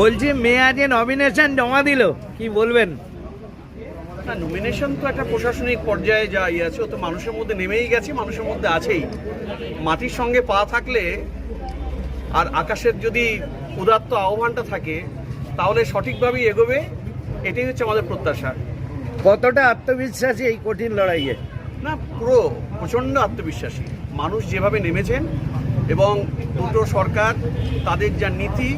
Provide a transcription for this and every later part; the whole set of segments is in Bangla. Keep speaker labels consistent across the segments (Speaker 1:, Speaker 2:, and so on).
Speaker 1: বলছি মেয়ে আজকে নমিনেশন জমা দিল। কি বলবেন?
Speaker 2: না নমিনেশন তো একটা প্রশাসনিক পর্যায়ে যা ইয়ে আছে ও তো মানুষের মধ্যে নেমেই গেছে মানুষের মধ্যে আছেই। মাটির সঙ্গে পা থাকলে আর আকাশের যদি উদাত্ত আহ্বানটা থাকে তাহলে সঠিকভাবেই এগোবে এটাই হচ্ছে আমাদের প্রত্যাশা।
Speaker 1: কতটা আত্মবিশ্বাসী এই কঠিন লড়াইয়ে?
Speaker 2: না পুরো প্রচণ্ড আত্মবিশ্বাসী। মানুষ যেভাবে নেমেছেন এবং দুটো সরকার তাদের যা নীতি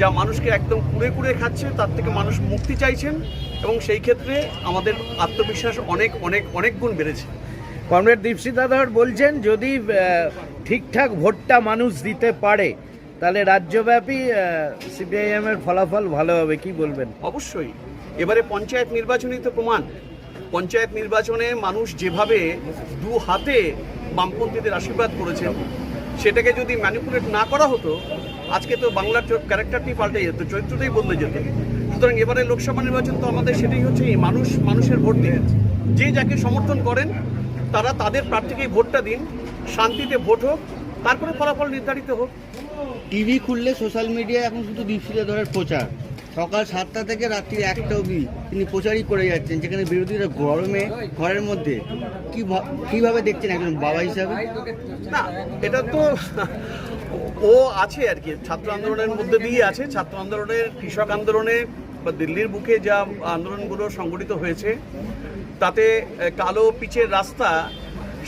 Speaker 2: যা মানুষকে একদম কুড়ে কুড়ে খাচ্ছে তার থেকে মানুষ মুক্তি চাইছেন এবং সেই ক্ষেত্রে আমাদের আত্মবিশ্বাস অনেক অনেক অনেক গুণ বেড়েছে।
Speaker 1: কমরেড দীপশিতা ধর বলছেন যদি ঠিকঠাক ভোটটা মানুষ দিতে পারে তাহলে রাজ্যব্যাপী সিপিআইএম এর ফলাফল ভালো হবে কি বলবেন?
Speaker 2: অবশ্যই। এবারে পঞ্চায়েত নির্বাচনই তো প্রমাণ। পঞ্চায়েত নির্বাচনে মানুষ যেভাবে দু হাতে বামপন্থীদের আশীর্বাদ করেছেন সেটাকে যদি ম্যানিপুলেট না করা হতো, আজকে তো বাংলার ক্যারেক্টারটি পাল্টে যেত, চরিত্রটাই বদলে যেত। সুতরাং এবারে লোকসভা নির্বাচন তো আমাদের সেটাই হচ্ছে এই মানুষ, মানুষের ভোট দিন। যে যাকে সমর্থন করেন, তারা তাদের প্রার্থীকেই ভোটটা দিন, শান্তিতে ভোট হোক, তারপরে ফলাফল নির্ধারিত হোক।
Speaker 3: টিভি খুললে সোশ্যাল মিডিয়ায় এখন শুধু দীপশিলা ধরার প্রচার। সকাল সাতটা থেকে রাত্রি একটা অবধি তিনি প্রচারই করে যাচ্ছেন, যেখানে বিরোধীরা গরমে, ঘরের মধ্যে। কি কীভাবে দেখছেন একজন বাবা হিসাবে?
Speaker 2: না, এটা তো ও আছে আর কি, ছাত্র আন্দোলনের মধ্যে দিয়ে আছে। ছাত্র আন্দোলনের, কৃষক আন্দোলনে বা দিল্লির বুকে যা আন্দোলনগুলো সংগঠিত হয়েছে, তাতে কালো পিচের রাস্তা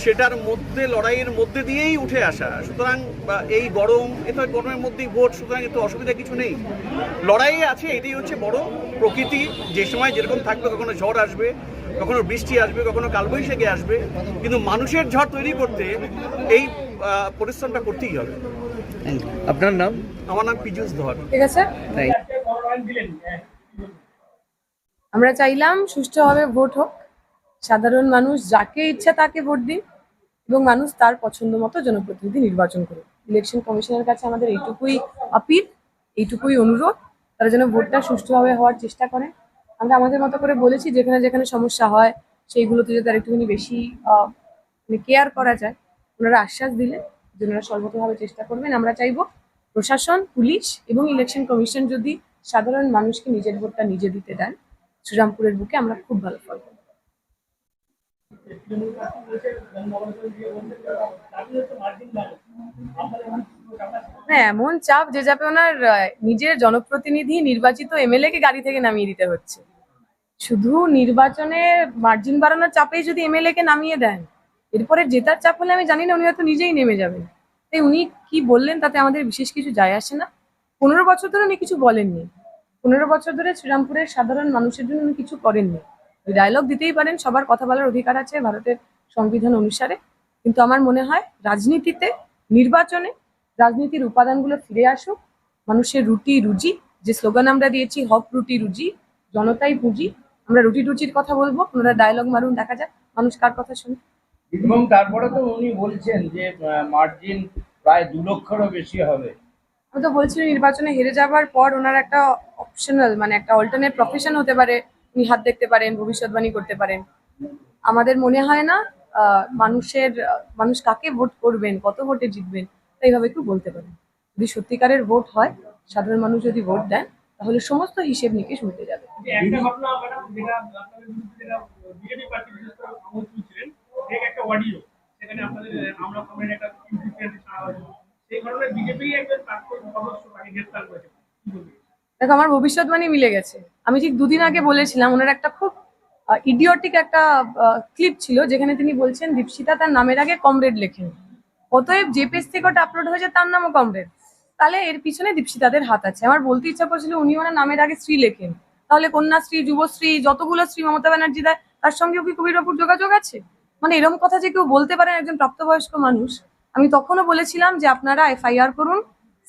Speaker 2: সেটার মধ্যে লড়াইয়ের মধ্যে দিয়েই উঠে আসা। সুতরাং বা এই গরম এটা গরমের মধ্যেই ভোট সুতরাং এত অসুবিধা কিছু নেই। লড়াই আছে এটাই হচ্ছে বড় প্রকৃতি। যে সময় যেরকম থাকবে কখনো ঝড় আসবে কখনো বৃষ্টি আসবে কখনো কালবৈশাখী আসবে। কিন্তু মানুষের ঝড় তৈরি করতে এই পরিশ্রমটা করতেই হবে।
Speaker 1: আপনার নাম?
Speaker 2: আমার নাম পীযুষ ধর।
Speaker 4: ঠিক আছে। আমরা চাইলাম সুষ্ঠুভাবে ভোট হোক। সাধারণ মানুষ যাকে ইচ্ছা তাকে ভোট দিন এবং মানুষ তার পছন্দ মতো জনপ্রতিনিধি নির্বাচন করুন ইলেকশন কমিশনের কাছে আমাদের এইটুকুই আপিল এইটুকুই অনুরোধ। তারা যেন ভোটটা সুষ্ঠুভাবে হওয়ার চেষ্টা করে। আমরা আমাদের মতো করে বলেছি, যেখানে যেখানে সমস্যা হয়, সেইগুলোতে যদি আর একটুখানি বেশি মানে কেয়ার করা যায়, ওনারা আশ্বাস দিলেন যে ওনারা সর্বতভাবে চেষ্টা করবেন। আমরা চাইব প্রশাসন, পুলিশ এবং ইলেকশন কমিশন যদি সাধারণ মানুষকে নিজের ভোটটা নিজে দিতে দেন, শ্রীরামপুরের বুকে আমরা খুব ভালো ফল না, এমন চাপ যে যাবে ওনার নিজের জনপ্রতিনিধি নির্বাচিত এমএলএ কে গাড়ি থেকে নামিয়ে দিতে হচ্ছে। শুধু নির্বাচনে মার্জিন বাড়ানোর চাপেই যদি এমএলএ কে নামিয়ে দেন এরপরে জেতার চাপ হলে আমি জানি না উনি হয়তো নিজেই নেমে যাবেন। তাই উনি কি বললেন তাতে আমাদের বিশেষ কিছু যায় আসে না। পনেরো বছর ধরে উনি কিছু বলেননি। পনেরো বছর ধরে শ্রীরামপুরের সাধারণ মানুষের জন্য উনি কিছু করেননি। ডায়লগ দিতেই পারেন সবার কথা বলার অধিকার আছে ভারতের সংবিধান অনুসারে। কিন্তু আমার মনে হয় রাজনীতিতে নির্বাচনে রাজনীতির উপাদানগুলো ফিরে আসুক মানুষের রুটি রুজি যে স্লোগান আমরা দিয়েছি হক রুটি রুজি জনতাই পুঁজি আমরা রুটি রুচির কথা বলব ওনারা ডায়লগ মারুন দেখা যাক মানুষ কার কথা শুনে।
Speaker 5: এবং তারপরে তো উনি বলছেন যে মার্জিন প্রায় দু লক্ষেরও বেশি হবে।
Speaker 4: আমি তো বলছি নির্বাচনে হেরে যাওয়ার পর ওনার একটা অপশনাল মানে একটা অল্টারনেট প্রফেশন হতে পারে উনি হাত দেখতে পারেন ভবিষ্যৎবাণী করতে পারেন। আমাদের মনে হয় না মানুষের মানুষ কাকে ভোট করবেন কত ভোটে জিতবেন এইভাবে একটু বলতে পারেন। যদি সত্যিকারের ভোট হয় সাধারণ মানুষ যদি ভোট দেন তাহলে সমস্ত হিসেব নিকেশ মিটে যাবে। দেখো আমার ভবিষ্যৎবাণী মিলে গেছে। আমি ঠিক দুদিন আগে বলেছিলাম, ওনার একটা খুব ইডিওটিক একটা ক্লিপ ছিল যেখানে তিনি বলছেন, দীপশিতা তার নামের আগে কমরেড লেখেন। অতএব যে পেজ থেকে ওটা আপলোড হয়েছে তার নামও কমরেড। তাহলে এর পিছনে দীপশিতাদের হাত আছে। আমার বলতে ইচ্ছা করছিল উনি ওনার নামের আগে স্ত্রী লেখেন। তাহলে কন্যাশ্রী যুবশ্রী যতগুলো শ্রী মমতা ব্যানার্জি দেয়, তার সঙ্গেও কি কবির বাবুর যোগাযোগ আছে? মানে এরকম কথা যে কেউ বলতে পারেন একজন প্রাপ্তবয়স্ক মানুষ। আমি তখনও বলেছিলাম যে আপনারা এফআইআর করুন,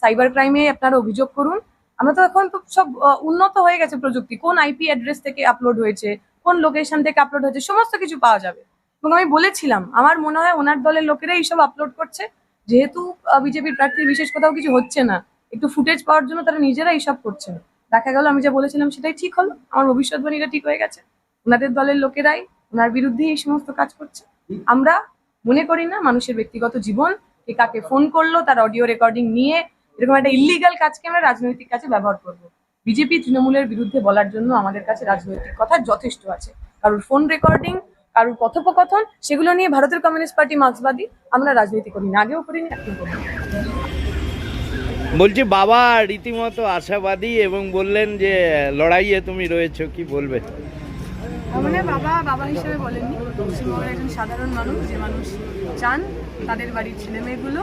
Speaker 4: সাইবার ক্রাইমে আপনারা অভিযোগ করুন। আমরা তো এখন তো সব উন্নত হয়ে গেছে প্রযুক্তি। কোন আইপি অ্যাড্রেস থেকে আপলোড হয়েছে, কোন লোকেশন থেকে আপলোড হয়েছে, সমস্ত কিছু পাওয়া যাবে। এবং আমি বলেছিলাম, আমার মনে হয় ওনার দলের লোকেরা এইসব আপলোড করছে। যেহেতু বিজেপির প্রার্থীর বিশেষ কোথাও কিছু হচ্ছে না, একটু ফুটেজ পাওয়ার জন্য তারা নিজেরা এইসব করছেন দেখা গেল, আমি যা বলেছিলাম সেটাই ঠিক হলো। আমার ভবিষ্যৎবাণীটা ঠিক হয়ে গেছে। ওনাদের দলের লোকেরাই ওনার বিরুদ্ধে এই সমস্ত কাজ করছে। আমরা মনে করি না মানুষের ব্যক্তিগত জীবন, কে কাকে ফোন করল, তার অডিও রেকর্ডিং নিয়ে এরকম একটা ইলিগাল কাজকে আমরা রাজনৈতিক কাজে ব্যবহার করব। বিজেপি তৃণমূলের বিরুদ্ধে বলার জন্য আমাদের কাছে রাজনৈতিক কথা যথেষ্ট আছে। কারোর ফোন রেকর্ডিং কারোর কথোপকথন, সেগুলো নিয়ে ভারতের কমিউনিস্ট পার্টি মার্ক্সবাদী, আমরা রাজনীতি করি না, আগেও করিনি, এখন করি
Speaker 1: বলছি বাবা রীতিমতো আশাবাদী এবং বললেন যে লড়াইয়ে তুমি রয়েছো, কি বলবে?
Speaker 4: মানে বাবা বাবা হিসেবে বলেননি। পশ্চিমবঙ্গের একজন সাধারণ মানুষ যে মানুষ চান তাদের বাড়ির ছেলে মেয়েগুলো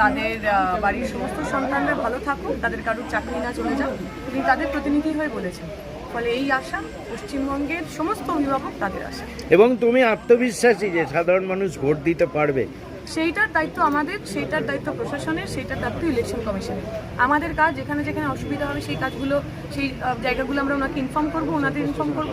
Speaker 4: তাদের বাড়ির সমস্ত সন্তানরা ভালো থাকুক তাদের কারোর চাকরি না চলে যাক তিনি তাদের প্রতিনিধি হয়ে বলেছেন। ফলে এই আশা পশ্চিমবঙ্গের সমস্ত অভিভাবক তাদের আশা।
Speaker 1: এবং তুমি আত্মবিশ্বাসী যে সাধারণ মানুষ ভোট দিতে পারবে।
Speaker 4: সেইটার দায়িত্ব আমাদের সেইটার দায়িত্ব প্রশাসনের সেইটার দায়িত্ব ইলেকশন কমিশনের আমাদের কাজ যেখানে যেখানে অসুবিধা হবে সেই কাজগুলো সেই জায়গাগুলো আমরা ওনাকে ইনফর্ম করব ওনাদের ইনফর্ম করব।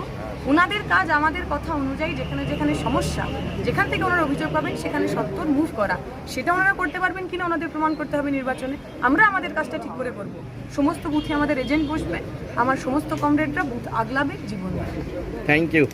Speaker 4: ওনাদের কাজ আমাদের কথা অনুযায়ী যেখানে যেখানে সমস্যা, যেখান থেকে ওনারা অভিযোগ পাবেন সেখানে সত্তর মুভ করা। সেটা ওনারা করতে পারবেন কিনা ওনাদের প্রমাণ করতে হবে নির্বাচনে। আমরা আমাদের কাজটা ঠিক করে করব। সমস্ত বুথে আমাদের এজেন্ট বসবে। আমার সমস্ত কমরেডরা বুথ আগলাবে জীবন।
Speaker 1: Thank you